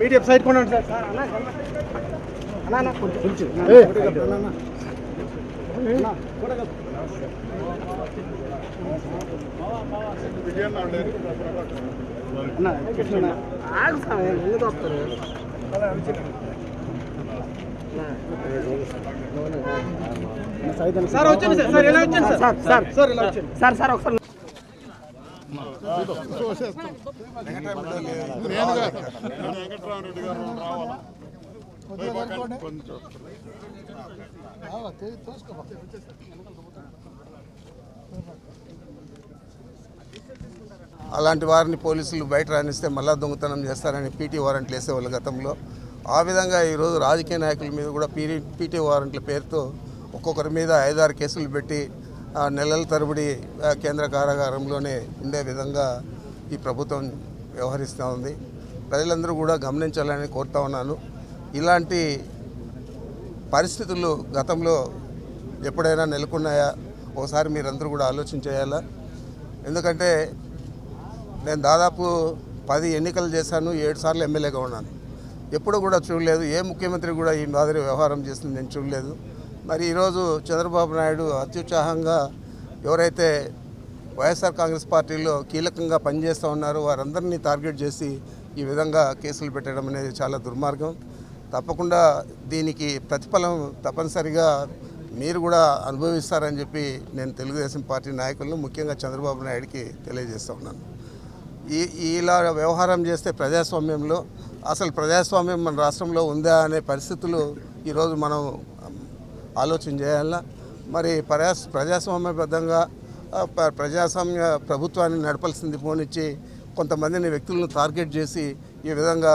Medium side కూడా sir. అన్న అన్న. కొంచెం. సార్, ఆపుతారు? Sir sir sir sir? Sir sir అలాంటి వారిని పోలీసులు బయట రాణిస్తే మళ్ళా దొంగతనం చేస్తారని పీటీ వారెంట్లు వేసేవాళ్ళు గతంలో. ఆ విధంగా ఈరోజు రాజకీయ నాయకుల మీద కూడా పీటీ పీటీ వారెంట్ల పేరుతో ఒక్కొక్కరి మీద ఐదారు కేసులు పెట్టి నెలల తరబడి కేంద్ర కారాగారంలోనే ఉండే విధంగా ఈ ప్రభుత్వం వ్యవహరిస్తూ ఉంది. ప్రజలందరూ కూడా గమనించాలని కోరుతా ఉన్నాను. ఇలాంటి పరిస్థితులు గతంలో ఎప్పుడైనా నెలకొన్నాయా? ఒకసారి మీరందరూ కూడా ఆలోచన చేయాలా? ఎందుకంటే నేను దాదాపు పది ఎన్నికలు చేశాను ఏడు సార్లు ఎమ్మెల్యేగా ఉన్నాను. ఎప్పుడు కూడా చూడలేదు. ఏ ముఖ్యమంత్రి కూడా ఈ మాదిరి వ్యవహారం చేసింది నేను చూడలేదు. మరి ఈరోజు చంద్రబాబు నాయుడు అత్యుత్సాహంగా ఎవరైతే వైఎస్ఆర్ కాంగ్రెస్ పార్టీలో కీలకంగా పనిచేస్తూ ఉన్నారో వారందరినీ టార్గెట్ చేసి ఈ విధంగా కేసులు పెట్టడం అనేది చాలా దుర్మార్గం. తప్పకుండా దీనికి ప్రతిఫలం తప్పనిసరిగా మీరు కూడా అనుభవిస్తారని చెప్పి నేను తెలుగుదేశం పార్టీ నాయకులను ముఖ్యంగా చంద్రబాబు నాయుడికి తెలియజేస్తూ ఉన్నాను. ఈ ఇలా వ్యవహారం చేస్తే ప్రజాస్వామ్యంలో అసలు ప్రజాస్వామ్యం మన రాష్ట్రంలో ఉందా అనే పరిస్థితులు ఈరోజు మనం ఆలోచన చేయాలా మరి ప్రజా ప్రజాస్వామ్యబద్ధంగా ప్రజాస్వామ్య ప్రభుత్వాన్ని నడపాల్సింది పోనిచ్చి కొంతమందిని వ్యక్తులను టార్గెట్ చేసి ఈ విధంగా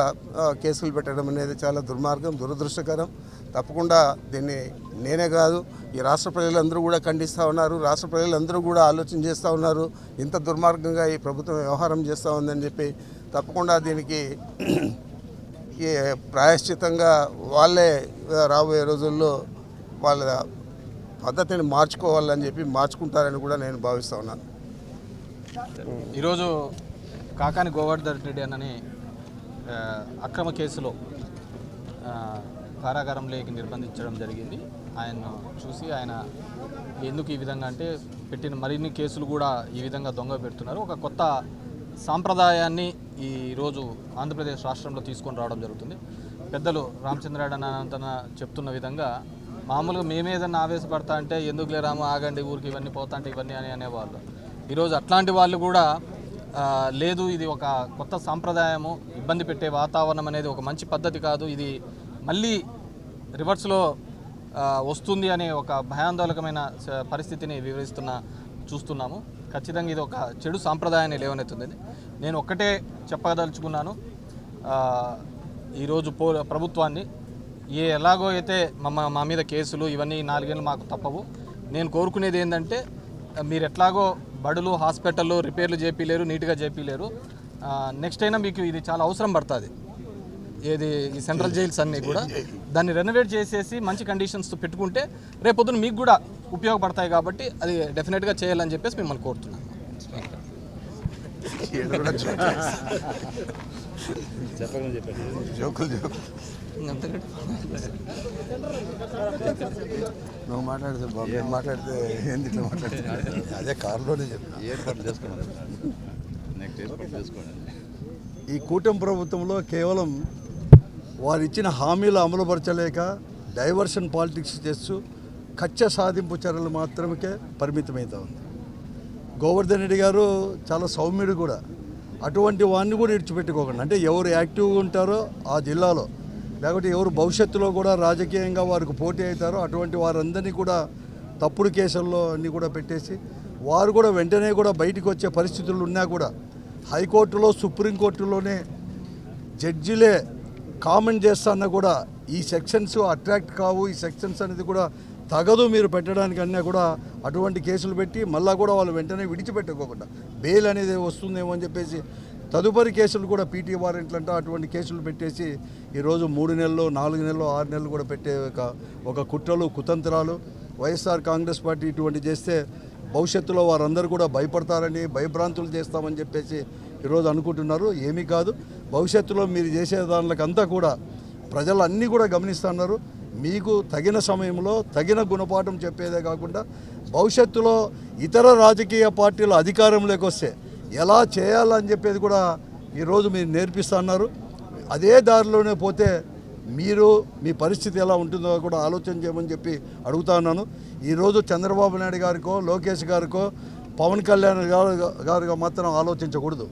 కేసులు పెట్టడం అనేది చాలా దుర్మార్గం దురదృష్టకరం. తప్పకుండా దీన్ని నేనే కాదు ఈ రాష్ట్ర ప్రజలందరూ కూడా ఖండిస్తూ ఉన్నారు రాష్ట్ర ప్రజలందరూ కూడా ఆలోచన చేస్తూ ఉన్నారు. ఇంత దుర్మార్గంగా ఈ ప్రభుత్వం వ్యవహారం చేస్తూ ఉందని చెప్పి తప్పకుండా దీనికి ప్రాయశ్చితంగా వాళ్ళే రాబోయే రోజుల్లో వాళ్ళ పద్ధతిని మార్చుకోవాలని చెప్పి మార్చుకుంటారని కూడా నేను భావిస్తూ ఉన్నాను. ఈరోజు కాకాని గోవర్ధన్ రెడ్డి అన్నని అక్రమ కేసులో కారాగారంలోకి నిర్బంధించడం జరిగింది. ఆయన్ను చూసి ఆయన ఎందుకు ఈ విధంగా అంటే పెట్టిన మరిన్ని కేసులు కూడా ఈ విధంగా దొంగ పెడుతున్నారు. ఒక కొత్త సాంప్రదాయాన్ని ఈరోజు ఆంధ్రప్రదేశ్ రాష్ట్రంలో తీసుకొని రావడం జరుగుతుంది. పెద్దలు రామచంద్రాడు తన చెప్తున్న విధంగా మామూలుగా మేమేదన్నా ఆవేశపడతా అంటే ఎందుకు లేరామో ఆగండి ఊరికి ఇవన్నీ పోతా అంటే ఇవన్నీ అని అనేవాళ్ళు. ఈరోజు అట్లాంటి వాళ్ళు కూడా లేదు ఇది ఒక కొత్త సాంప్రదాయము ఇబ్బంది పెట్టే వాతావరణం అనేది ఒక మంచి పద్ధతి కాదు ఇది మళ్ళీ రివర్స్లో వస్తుంది అనే ఒక భయాందోళకమైన పరిస్థితిని వివరిస్తున్న చూస్తున్నాము. ఖచ్చితంగా ఇది ఒక చెడు సాంప్రదాయాన్ని లేవనెత్తుంది నేను ఒక్కటే చెప్పదలుచుకున్నాను. ఈరోజు పో ప్రభుత్వాన్ని ఏ ఎలాగో అయితే మా మా మీద కేసులు ఇవన్నీ నాలుగేళ్ళు మాకు తప్పవు. నేను కోరుకునేది ఏంటంటే మీరు ఎట్లాగో బడులు హాస్పిటల్లో రిపేర్లు చేపిలేరు నీట్గా చేపిలేరు. నెక్స్ట్ అయినా మీకు ఇది చాలా అవసరం పడుతుంది. ఏది ఈ సెంట్రల్ జైల్స్ అన్నీ కూడా. దాన్ని రెనోవేట్ చేసేసి మంచి కండిషన్స్తో పెట్టుకుంటే రేపొద్దున మీకు కూడా ఉపయోగపడతాయి కాబట్టి అది డెఫినెట్గా చేయాలని చెప్పేసి మిమ్మల్ని కోరుతున్నాను. ఏదో కూడా జోకులు జోకులు నువ్వు మాట్లాడితే బాబు నేను మాట్లాడితే ఏంది ఇట్లా మాట్లాడితే అదే కారులోనే చెప్పిన ఏర్పాట్లు చేసుకోండి నెక్స్ట్ ఏర్పాటు చేసుకోండి ఈ కూటమి ప్రభుత్వంలో కేవలం వారు ఇచ్చిన హామీలు అమలుపరచలేక డైవర్షన్ పాలిటిక్స్ చేస్తూ కచ్చ సాధింపు చర్యలు మాత్రమే పరిమితమవుతా ఉంది. గోవర్ధన్ రెడ్డి గారు చాలా సౌమ్యుడు కూడా. అటువంటి వాడిని కూడా విడిచిపెట్టుకోకండి. అంటే ఎవరు యాక్టివ్గా ఉంటారో ఆ జిల్లాలో లేకపోతే ఎవరు భవిష్యత్తులో కూడా రాజకీయంగా వారికి పోటీ అవుతారో అటువంటి వారందరినీ కూడా తప్పుడు కేసుల్లో అన్నీ కూడా పెట్టేసి వారు కూడా వెంటనే కూడా బయటికి వచ్చే పరిస్థితులు ఉన్నా కూడా హైకోర్టులో సుప్రీంకోర్టులోనే జడ్జిలే కామెంట్ చేస్తాన్నా కూడా ఈ సెక్షన్స్ అట్రాక్ట్ కావు ఈ సెక్షన్స్ అనేది కూడా తగదు మీరు పెట్టడానికి అన్నా కూడా అటువంటి కేసులు పెట్టి మళ్ళీ కూడా వాళ్ళు వెంటనే విడిచిపెట్టుకోకుండా బెయిల్ అనేది వస్తుందేమో అని చెప్పేసి తదుపరి కేసులు కూడా పీటీ వారెంట్లు అంటే అటువంటి కేసులు పెట్టేసి ఈరోజు మూడు నెలలు నాలుగు నెలలు ఆరు నెలలు కూడా పెట్టే ఒక ఒక కుట్రలు కుతంత్రాలు వైఎస్ఆర్ కాంగ్రెస్ పార్టీ ఇటువంటి చేస్తే భవిష్యత్తులో వారందరూ కూడా భయపడతారని భయభ్రాంతులు చేస్తామని చెప్పేసి ఈరోజు అనుకుంటున్నారు. ఏమీ కాదు. భవిష్యత్తులో మీరు చేసే దానికంతా కూడా ప్రజలు అన్నీ కూడా గమనిస్తున్నారు మీకు తగిన సమయంలో తగిన గుణపాఠం చెప్పేదే కాకుండా భవిష్యత్తులో ఇతర రాజకీయ పార్టీలు అధికారంలోకి వస్తే ఎలా చేయాలని చెప్పేది కూడా ఈరోజు మీరు నేర్పిస్తున్నారు అదే దారిలోనే పోతే మీరు మీ పరిస్థితి ఎలా ఉంటుందో కూడా ఆలోచన చేయమని చెప్పి అడుగుతా ఉన్నాను. ఈరోజు చంద్రబాబు నాయుడు గారికో లోకేష్ గారికో పవన్ కళ్యాణ్ గారు గారిగా మాత్రం ఆలోచించకూడదు.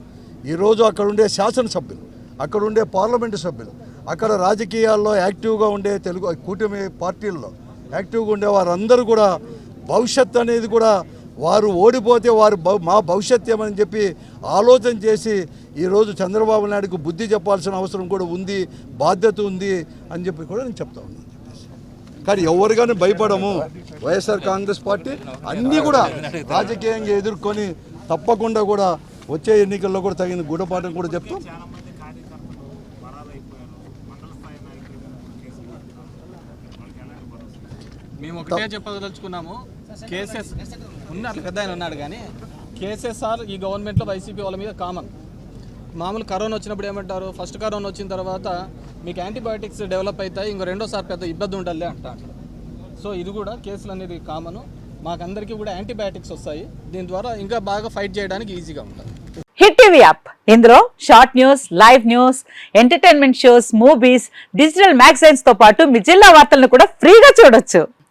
ఈరోజు అక్కడ ఉండే శాసనసభ్యులు అక్కడ ఉండే పార్లమెంటు సభ్యులు అక్కడ రాజకీయాల్లో యాక్టివ్గా ఉండే తెలుగు కూటమి పార్టీల్లో యాక్టివ్గా ఉండే వారందరూ కూడా భవిష్యత్ అనేది కూడా వారు ఓడిపోతే వారు మా భవిష్యత్ ఏమని చెప్పి ఆలోచన చేసి ఈరోజు చంద్రబాబు నాయుడుకు బుద్ధి చెప్పాల్సిన అవసరం కూడా ఉంది బాధ్యత ఉంది అని చెప్పి కూడా నేను చెప్తా ఉన్నాను. కానీ ఎవరిగానే భయపడము. వైఎస్ఆర్ కాంగ్రెస్ పార్టీ అన్నీ కూడా రాజకీయంగా ఎదుర్కొని తప్పకుండా కూడా వచ్చే ఎన్నికల్లో కూడా తగిన గుణపాఠం కూడా చెప్తాం. మేము ఒకటే చెప్పదలుచుకున్నాము. కేసెస్ ఉన్నారు పెద్ద ఆయన ఉన్నాడు కానీ కేసెస్ఆర్ ఈ గవర్నమెంట్లో వైసీపీ వాళ్ళ మీద కామన్. మామూలు కరోనా వచ్చినప్పుడు ఏమంటారు? ఫస్ట్ కరోనా వచ్చిన తర్వాత మీకు యాంటీబయాటిక్స్ డెవలప్ అవుతాయి ఇంకో రెండోసారి పెద్ద ఇబ్బంది ఉండాలి అంటారు. సో ఇది కూడా కేసులు అనేది కామన్. మాకందరికీ కూడా యాంటీబయాటిక్స్ వస్తాయి. దీని ద్వారా ఇంకా బాగా ఫైట్ చేయడానికి ఈజీగా ఉంటుంది. Hit TV app. ఇందులో short news live news entertainment shows movies digital మ్యాగజైన్స్తో పాటు మీ జిల్లా వార్తలను కూడా ఫ్రీగా చూడొచ్చు.